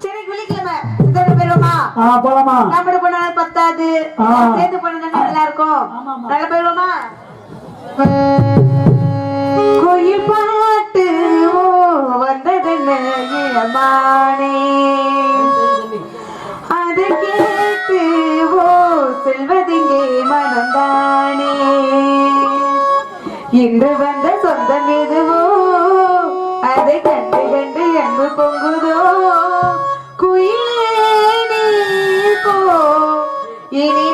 சரி வெள்ளிக்கிழமை இதோட பெறுவோமா போலாமா? நம்மள போனா பத்தாது. சேர்ந்து போனா நல்லா இருக்கும் நல்லா பெறுவோமா குயில் பாட்டு வந்தது மானே அது கேட்டு ஓ செல்வதிங்கே வந்த சொந்தம் எதுவோ அதை கண்டு கண்டு அன்பு பொங்கு இனி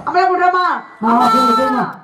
Apa yang sudah,